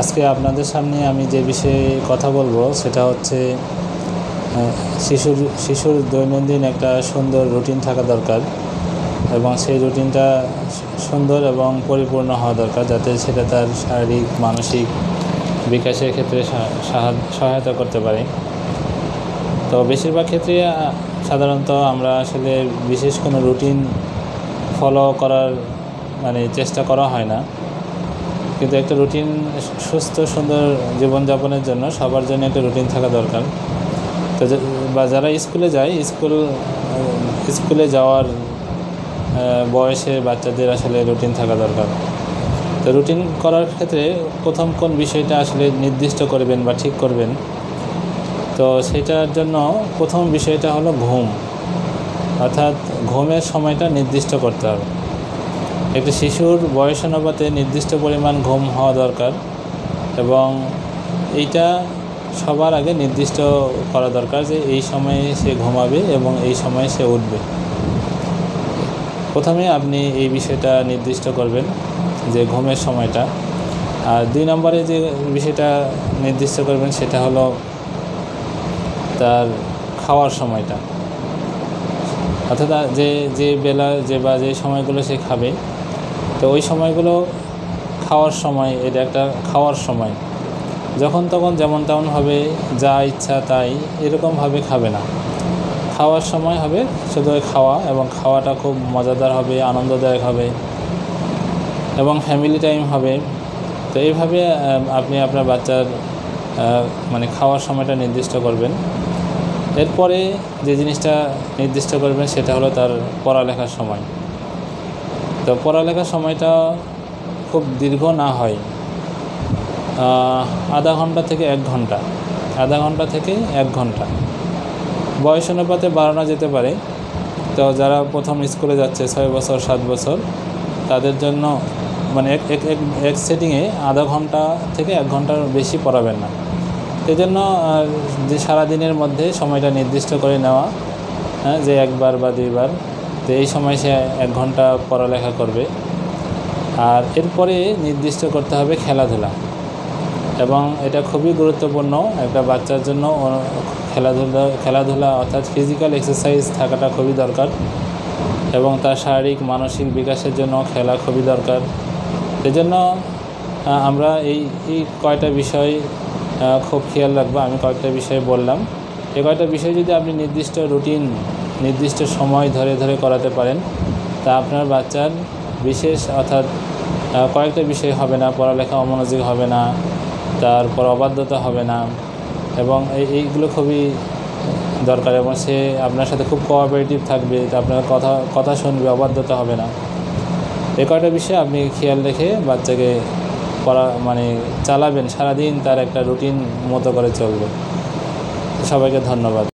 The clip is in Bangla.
আজকে আপনাদের সামনে আমি যে বিষয়ে কথা বলব, সেটা হচ্ছে শিশুর শিশুর দৈনন্দিন একটা সুন্দর রুটিন থাকা দরকার এবং সেই রুটিনটা সুন্দর এবং পরিপূর্ণ হওয়া দরকার যাতে সেটা তার শারীরিক, মানসিক বিকাশের ক্ষেত্রে সহায়তা করতে পারে। তো বেশিরভাগ ক্ষেত্রে সাধারণত আমরা আসলে বিশেষ কোনো রুটিন ফলো করার মানে চেষ্টা করা হয় না। কিন্তু একটা রুটিন সুস্থ, সুন্দর জীবনযাপনের জন্য সবার জন্য একটা রুটিন থাকা দরকার। তো বা যারা স্কুলে যায়, স্কুল স্কুলে যাওয়ার বয়সে বাচ্চাদের আসলে রুটিন থাকা দরকার। তো রুটিন করার ক্ষেত্রে প্রথম কোন বিষয়টা আসলে নির্দিষ্ট করবেন বা ঠিক করবেন? তো সেটার জন্য প্রথম বিষয়টা হলো ঘুম। অর্থাৎ ঘুমের সময়টা নির্দিষ্ট করতে হবে। একটি শিশুর বয়স অনুপাতে নির্দিষ্ট পরিমাণ ঘুম হওয়া দরকার এবং এইটা সবার আগে নির্দিষ্ট করা দরকার যে এই সময়ে সে ঘুমাবে এবং এই সময়ে সে উঠবে। প্রথমে আপনি এই বিষয়টা নির্দিষ্ট করবেন যে ঘুমের সময়টা। আর দুই নম্বরে যে বিষয়টা নির্দিষ্ট করবেন সেটা হলো তার খাওয়ার সময়টা। অর্থাৎ যে যে বেলা, যে বা যে সময়গুলো সে খাবে তো ওই সময়গুলো খাওয়ার সময়, এটা একটা খাওয়ার সময়। যখন তখন যেমন তেমনভাবে যা ইচ্ছা তাই, এরকমভাবে খাবে না। খাওয়ার সময় হবে শুধু খাওয়া এবং খাওয়াটা খুব মজাদার হবে, আনন্দদায়ক হবে এবং ফ্যামিলি টাইম হবে। তো এইভাবে আপনি আপনার বাচ্চার মানে খাওয়ার সময়টা নির্দিষ্ট করবেন। এরপরে যে জিনিসটা নির্দিষ্ট করবেন সেটা হলো তার পড়ালেখার সময়। তো পড়ালেখার সময়টা খুব দীর্ঘ না হয়। আধা ঘণ্টা থেকে এক ঘণ্টা। আধা ঘণ্টা থেকে এক ঘণ্টা। বয়স অনুপাতে বাড়ানো যেতে পারে। তো যারা প্রথম স্কুলে যাচ্ছে, ছয় বছর, সাত বছর, তাদের জন্য মানে এক এক এক সেটিংয়ে আধা ঘণ্টা থেকে এক ঘণ্টার বেশি পড়াবেন না। এই জন্য যে সারাদিনের মধ্যে সময়টা নির্দিষ্ট করে নেওয়া হ্যাঁ যে একবার বা দুইবার তো এই সময় সে এক ঘণ্টা পড়ালেখা করবে। আর এরপরে নির্দিষ্ট করতে হবে খেলাধুলা। এবং এটা খুবই গুরুত্বপূর্ণ একটা বাচ্চার জন্য খেলাধুলা খেলাধুলা অর্থাৎ ফিজিক্যাল এক্সারসাইজ থাকাটা খুবই দরকার। এবং তার শারীরিক, মানসিক বিকাশের জন্য খেলা খুবই দরকার। এজন্য আমরা এই এই কয়টা বিষয় খুব খেয়াল রাখব। আমি কয়েকটা বিষয় বললাম। এই কয়টা বিষয় যদি আপনি নির্দিষ্ট রুটিন, নির্দিষ্ট সময় ধরে ধরে করাতে পারেন, তা আপনার বাচ্চার বিশেষ অর্থাৎ কয়েকটা বিষয় হবে না, পড়ালেখা অমনোযোগ হবে না, তারপর অবাধ্যতা হবে না, এবং এই, এইগুলো খুবই দরকার, এবং সে আপনার সাথে খুব কোঅপারেটিভ থাকবে আপনার কথা কথা শুনবে, অবাধ্যতা হবে না। এ কয়টা বিষয়ে আপনি খেয়াল রেখে বাচ্চাকে পড়া মানে চালাবেন, সারাদিন তার একটা রুটিন মতো করে চলবে। সবাইকে ধন্যবাদ।